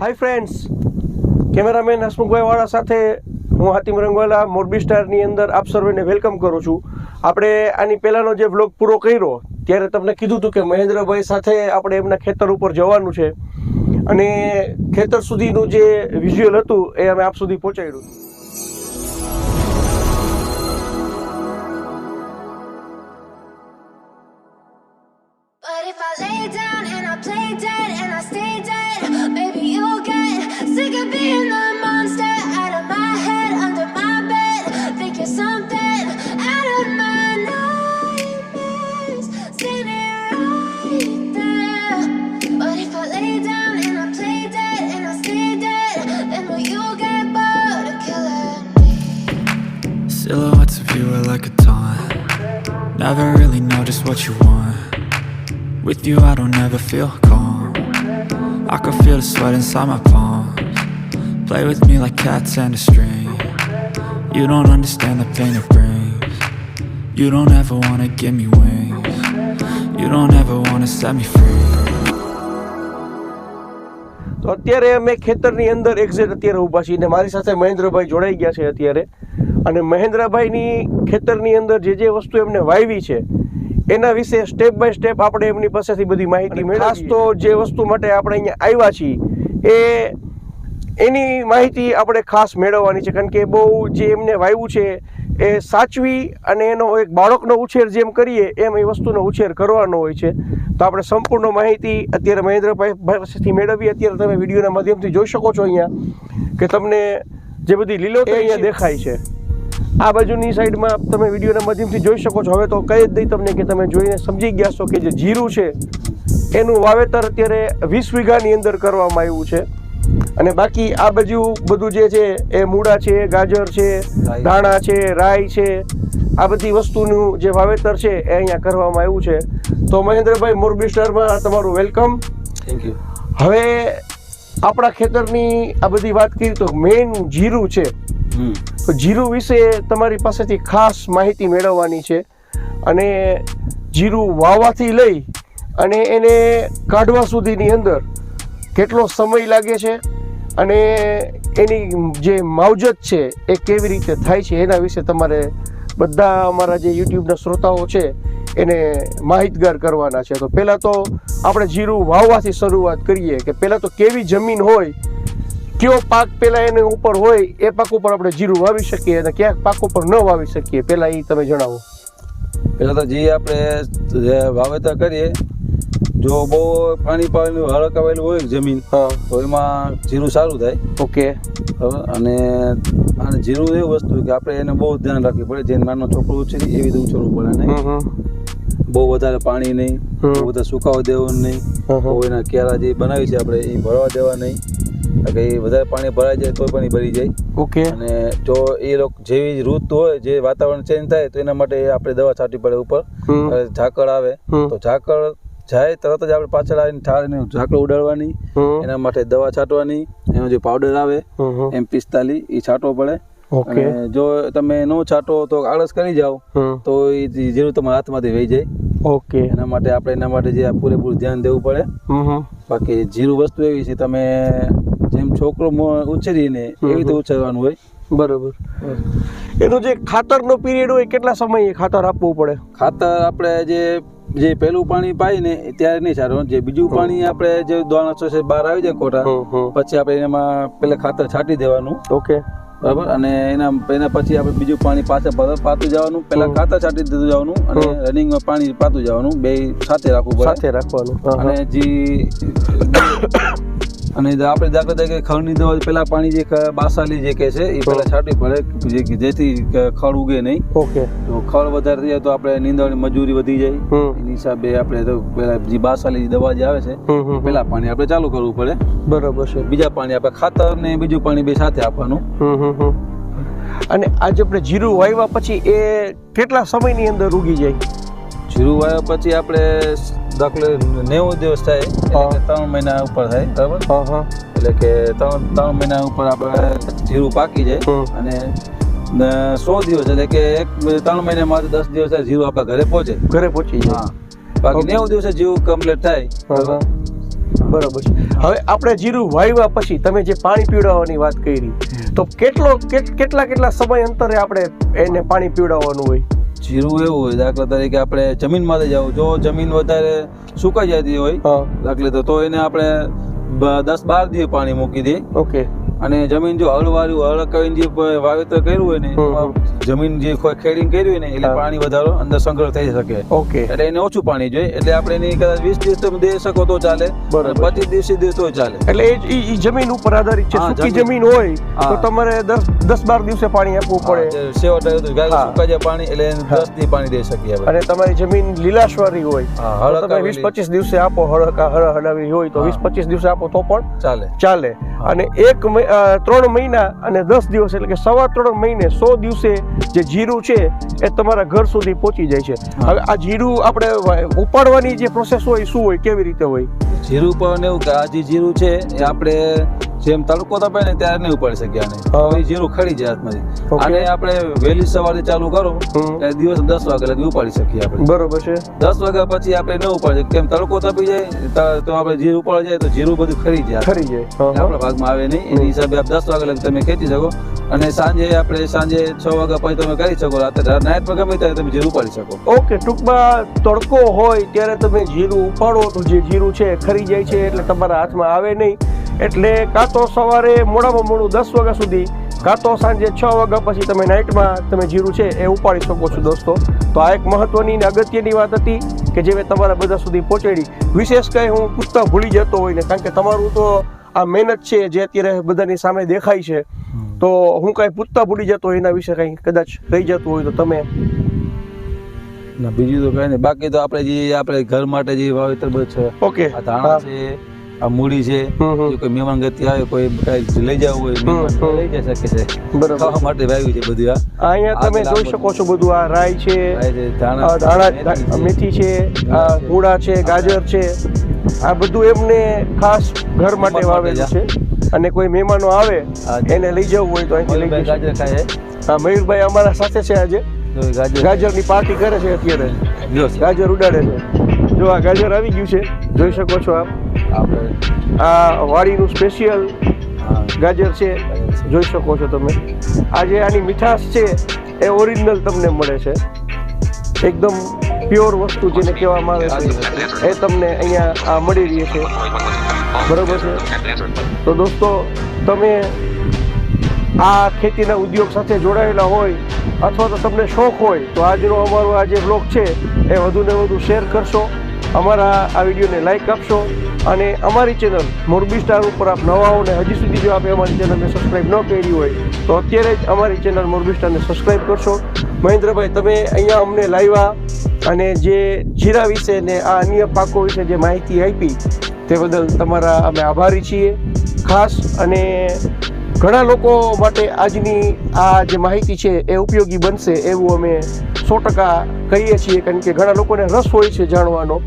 Hi friends cameraman Hasmukhbhai વાળા સાથે હું હાતિમ રંગવાલા, મોરબી સ્ટારની અંદર આપ સર્વેને વેલકમ કરું છું. આપણે આની પહેલાંનો જે વ્લોગ પૂરો કર્યો, ત્યારે તમને કીધું હતું કે મહેન્દ્રભાઈ સાથે આપણે એમના ખેતર ઉપર જવાનું છે. અને ખેતર સુધીનું જે વિઝ્યુઅલ હતું, એ અમે આપ સુધી પહોંચાડ્યું. But Silhouettes of you are like a taunt. Never really know just what you want. With you, I don't ever feel calm. I can feel the sweat inside my palms. Play with me like cats and a string. You don't understand the pain it brings. You don't ever wanna give me wings. You don't ever wanna set me free. તો અત્યારે અમે ખેતરની અંદર exact અત્યારે ઊભા છીએ ને મારી સાથે મહેન્દ્રભાઈ જોડાઈ ગયા છે અત્યારે અને મહેન્દ્રભાઈની ખેતરની અંદર જે જે વસ્તુ એમને વાવી છે એના વિશે સ્ટેપ બાય સ્ટેપ આપણે એમની પાસેથી બધી માહિતી મેળવી ખાસ તો જે વસ્તુ માટે આપણે અહીંયા આવ્યા છીએ એ એની માહિતી આપણે ખાસ મેળવવાની છે કારણ કે બહુ જે એમને વાવ્યું છે એ સાચવી અને એનો એક બાળકનો ઉછેર જેમ કરીએ એમ એ વસ્તુનો ઉછેર કરવાનો હોય છે. તો આપણે સંપૂર્ણ માહિતી અત્યારે મહેન્દ્રભાઈ પાસેથી મેળવી અત્યારે તમે વિડીયોના માધ્યમથી જોઈ શકો છો અહીંયા કે તમને જે બધી લીલોતરી અહીંયા દેખાય છે. આ બાજુની સાઈડમાં તમે વિડીયોના માધ્યમથી જોઈ શકો છો. હવે તો કહી જ દઈ તમને કે તમે જોઈને સમજી ગયા છો કે જે જીરું છે એનું વાવેતર અત્યારે વીસ વીઘાની અંદર કરવામાં આવ્યું છે. અને બાકી આ બાજુ બધું જે છે એ મૂળા છે ગાજર છે ધાણા છે રાઈ છે આ બધી વસ્તુનું જે વાવેતર છે એ અહીંયા કરવામાં આવ્યું છે. તો મહેન્દ્રભાઈ મોરબી સ્ટારમાં તમારું વેલકમ. થેન્ક યુ હવે આપણા ખેતરની આ બધી વાત કરી તો મેઇન જીરું છે. તો જીરું વિશે તમારી પાસેથી ખાસ માહિતી મેળવવાની છે. અને જીરું વાવવાથી લઈ અને એને કાઢવા સુધીની અંદર કેટલો સમય લાગે છે અને એની જે માવજત છે એ કેવી રીતે થાય છે એના વિશે તમારે બધા અમારા જે યુટ્યુબના શ્રોતાઓ છે એને માહિતગાર કરવાના છે. તો પહેલાં તો આપણે જીરું વાવવાથી શરૂઆત કરીએ કે પહેલાં તો કેવી જમીન હોય કયો પાક પેલા એને ઉપર હોય એ પાક ઉપર આપણે જીરું વાવી શકીએ અને ક્યાંક પાક ઉપર ન વાવી શકીએ પેલા એ તમે જણાવો. પહેલાં તો જે આપણે વાવેતર કરીએ જો બહુ પાણી પાણી હળકાવેલું હોય જમીન તો એમાં જીરું સારું થાય. ઓકે. અને અને જીરું એવી વસ્તુ કે આપણે એને બહુ ધ્યાન રાખવું પડે જેમ નાનો છોકરો છે એવી રીતે ઉછળવું પડે નહીં. બહુ વધારે પાણી નહીં. બહુ વધારે સુકાવા દેવું નહીં. બહુ એના કેળા જે બનાવી છે આપણે એ ભરવા દેવા નહીં. કે વધારે પાણી ભરાઈ જાય તો પાણી ભરી જાય. ઓકે. અને જો એ લોકો જેવી ઋતુ હોય જે વાતાવરણ ચેન્જ થાય તો એના માટે આપણે દવા છાંટવી પડે ઉપર. ઝાકળ આવે તો ઝાકળ જાય તરત જ આપણે પાછળ આવીને ઠારીને ઝાકળ ઉડાડવાની. એના માટે દવા છાંટવાની એનો જે પાવડર આવે. એમ પિસ્તાલી એ છાંટવો પડે. ઓકે. જો તમે નો છાંટો તો આળસ કરી જાઓ તો એ જીરું તમારા હાથમાંથી વહી જાય. ઓકે. એના માટે આપણે એના માટે જે પૂરેપૂરું ધ્યાન દેવું પડે. બાકી જીરું વસ્તુ એવી છે તમે જેમ છોકરો ઉછેરીને એવી રીતે ઉછેરવાનું હોય. બરોબર. એનું જે ખાતરનો પીરિયડ હોય કેટલા સમયે ખાતર આપવું પડે? ખાતર આપણે જે જે પહેલું પાણી પાય ને ત્યારે નહીં સારું જે બીજું પાણી આપણે જે દોણા છે બહાર આવી જાય કોટા. પછી આપણે એમાં પેલા ખાતર છાંટી દેવાનું. ઓકે. બરાબર? અને એના એના પછી આપણે બીજું પાણી પાછા પાછા પાતું જવાનું. પહેલા ખાતર છાંટી દીધું જવાનું અને રનિંગમાં પાણી પાતું જવાનું. બે સાથે રાખવું સાથે રાખવાનું. અને જે અને આપણે દાખલા તરીકે ખડની દવા પેલા પાણી જે બાસાલી જે કે છે એ પેલા છાંટવી પડે જે- જેથી ખડ ઉગે નહીં. ઓકે. તો ખડ વધારે થઈ જાય તો આપણે નીંદવાની મજૂરી વધી જાય. એની હિસાબે આપણે તો પેલા જે બાસાલી દવા જે આવે છે. પેલા પાણી આપણે ચાલુ કરવું પડે. બરોબર છે. બીજા પાણી આપણે ખાતર ને બીજું પાણી બે સાથે આપવાનું. અને આજે આપણે જીરું વાવ્યા પછી એ કેટલા સમયની અંદર ઉગી જાય? જીરું વાવ્યા પછી આપણે દાખલે નેવું દિવસ થાય એટલે કે ત્રણ મહિના ઉપર થાય બરાબર? એટલે કે ત્રણ ત્રણ મહિના ઉપર આપણે જીરું પાકી જાય અને સો દિવસ એટલે કે એક ત્રણ મહિનામાં દસ દિવસ જીરું આપણા ઘરે પહોંચે. ઘરે પહોંચી જાય. હા. બાકી નેવું દિવસે જીરું કમ્પ્લીટ થાય. બરાબર? છે. હવે આપણે જીરું વાવ્યા પછી તમે જે પાણી પીવડાવવાની વાત કરી તો કેટલો કેટ- કેટલા કેટલા સમય અંતરે આપણે એને પાણી પીવડાવવાનું હોય? જીરું એવું હોય દાખલા તરીકે આપણે જમીનમાં જાવ જો જમીન વધારે સુકાઈ જતી હોય દાખલે તો તો એને આપણે દસ બાર દિવસ પાણી મૂકી દઈએ. ઓકે. અને જમીન જો હળવાળું હળ કરીને જે વાવેતર કર્યું હોય ને જમીન જે ખેડિંગ કર્યું હોય ને એટલે પાણી વધારો અંદર સંગ્રહ થઈ શકે. ઓકે. એટલે એને ઓછું પાણી જોઈએ એટલે આપણે એની કદાચ વીસ દિવસ તમે દઈ શકો તો ચાલે પચીસ દિવસ દે તો ચાલે. એટલે એ જમીન ઉપર આધારિત છે સૂકી જમીન. હોય તો તમારે દસ દસ બાર દિવસે પાણી આપવું પડે. સેવા. સુકાઈ પાણી એટલે. દસ દી પાણી દઈ શકીએ અને તમારી જમીન લીલાશવાળી હોય હા, તમે વીસ પચીસ દિવસે આપો હળ હળ હળાવી હોય તો વીસ પચીસ દિવસે આપો તો પણ ચાલે. ચાલે. અને એક ત્રણ મહિના અને દસ દિવસ એટલે કે સવા ત્રણ મહિને સો દિવસે જે જીરું છે એ તમારા ઘર સુધી પહોંચી જાય છે. હવે આ જીરું આપણે ઉપાડવાની જે પ્રોસેસ હોય શું હોય કેવી રીતે હોય? જીરું પણ એવું કે આ જે જીરું છે એ આપણે જેમ તડકો તપે ને ત્યારે નહીં ઉપાડી શક્યા નહીં હવે જીરું ખડી જાય હાથમાંથી. અને આપણે વહેલી સવારે ચાલુ કરો. દિવસ દસ વાગે લગી ઉપાડી શકીએ આપણે. બરોબર છે. દસ વાગ્યા પછી આપણે ન ઉપાડી શકીએ. કેમ તડકો તપી જાય તો આપણે જીરું ઉપાડી જાય તો જીરું બધું ખરી જાય. ખરી જાય. આપણા ભાગમાં આવે નહીં. એની હિસાબે આપ દસ વાગ્યા લગી તમે ખેંચી શકો. અને સાંજે આપણે સાંજે છ વાગ્યા પછી તમે કરી શકો. રાત્રે નાઇટમાં ગમે ત્યારે તમે જીરું ઉપાડી શકો. ઓકે, ટૂંકમાં તડકો હોય ત્યારે તમે જીરું ઉપાડો તો જે જીરું છે ખરી જાય છે એટલે તમારા હાથમાં આવે નહીં. એટલે કાં તો સવારે મોડામાં મોડું દસ વાગ્યા સુધી, કાં તો સાંજે છ વાગ્યા પછી તમે નાઇટમાં તમે જીરું છે એ ઉપાડી શકો છો દોસ્તો. તો આ એક મહત્વની ને અગત્યની વાત હતી કે જે મેં તમારા બધા સુધી પહોંચાડી. વિશેષ કંઈ હું પૂછતા ભૂલી જતો હોય ને, કારણ કે તમારું તો આ મહેનત છે જે અત્યારે બધાની સામે દેખાય છે. તો હું કાંઈ પૂછતા ભૂલી જતો એના વિશે કંઈ કદાચ કહી જતું હોય તો તમે ના બીજું તો કઈ નહીં. બાકી તો આપણે જે આપણે ઘર માટે જે વાવેતર બધું છે ઓકે આ ધાણા છે આ મૂડી છે. જો કોઈ મહેમાન ગતિ આવે કોઈ કઈ લઈ જવું હોય મહેમાન લઈ જઈ શકે છે. બરાબર. ખાવા માટે વાવ્યું છે બધું આ અહીંયા તમે જોઈ શકો છો બધું આ રાઈ છે ધાણા મેથી છે આ મૂળા છે ગાજર છે આ બધું એમને ખાસ ઘર માટે વાવેલું છે. અને કોઈ મહેમાનો આવે. એને લઈ જવું હોય તો અહીંથી લઈ ગાજર ખાય હા મયુરભાઈ અમારા સાથે છે આજે. ગાજર ગાજરની પાર્ટી કરે છે અત્યારે. ગાજર ઉડાડે છે. જો આ ગાજર આવી ગયું છે જોઈ શકો છો આપ. આ વાડીનું સ્પેશિયલ ગાજર છે જોઈ શકો છો તમે. આજે આની મીઠાશ છે એ ઓરિજિનલ તમને મળે છે. એકદમ પ્યોર વસ્તુ જેને કહેવામાં આવે છે, એ તમને અહીંયા આ મળી રહી છે. બરોબર છે? તો દોસ્તો, તમે આ ખેતીના ઉદ્યોગ સાથે જોડાયેલા હોય અથવા તો તમને શોખ હોય, તો આજનો અમારો આ જે બ્લોગ છે, એ વધુને વધુ શેર કરશો. અમારા આ વિડીયોને લાઈક આપશો અને અમારી ચેનલ મોરબી સ્ટાર ઉપર આપ નવા હો ને હજી સુધી જો આપે અમારી ચેનલને સબસ્ક્રાઈબ ન કરી હોય, તો અત્યારે જ અમારી ચેનલ મોરબી સ્ટારને સબસ્ક્રાઈબ કરશો. મહેન્દ્રભાઈ, તમે અહીંયા અમને લાવ્યા. અને જે જીરા વિશે ને આ અન્ય પાકો વિશે જે માહિતી આપી, તે બદલ તમારા અમે આભારી છીએ. ખાસ અને ઘણા લોકો માટે આજની આ જે માહિતી છે એ ઉપયોગી બનશે એવું અમે સો ટકા કહીએ છીએ, કારણ કે ઘણા લોકોને રસ હોય છે જાણવાનો.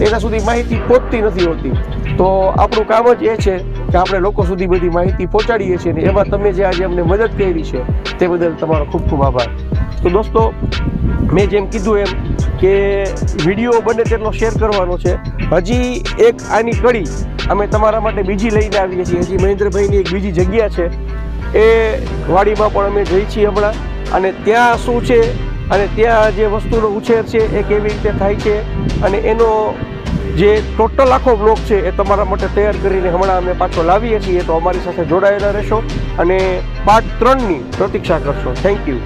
એના સુધી માહિતી પહોંચતી નથી હોતી. તો આપણું કામ જ એ છે કે આપણે લોકો સુધી બધી માહિતી પહોંચાડીએ છીએ ને એમાં તમે જે આજે અમને મદદ કરી છે, તે બદલ તમારો ખૂબ ખૂબ આભાર. તો દોસ્તો, મેં જેમ કીધું એમ કે વીડિયો બને તેટલો શેર કરવાનો છે. હજી એક આની કડી અમે તમારા માટે બીજી લઈને આવીએ છીએ. હજી મહેન્દ્રભાઈની એક બીજી જગ્યા છે. એ વાડીમાં પણ અમે જઈ છીએ હમણાં. અને ત્યાં શું છે? અને ત્યાં જે વસ્તુનો ઉછેર છે એ કેવી રીતે થાય છે? અને એનો જે ટોટલ આખો બ્લોક છે એ તમારા માટે તૈયાર કરીને હમણાં અમે પાછો લાવીએ છીએ. તો અમારી સાથે જોડાયેલા રહેશો અને પાર્ટ ત્રણની પ્રતીક્ષા કરશો. Thank you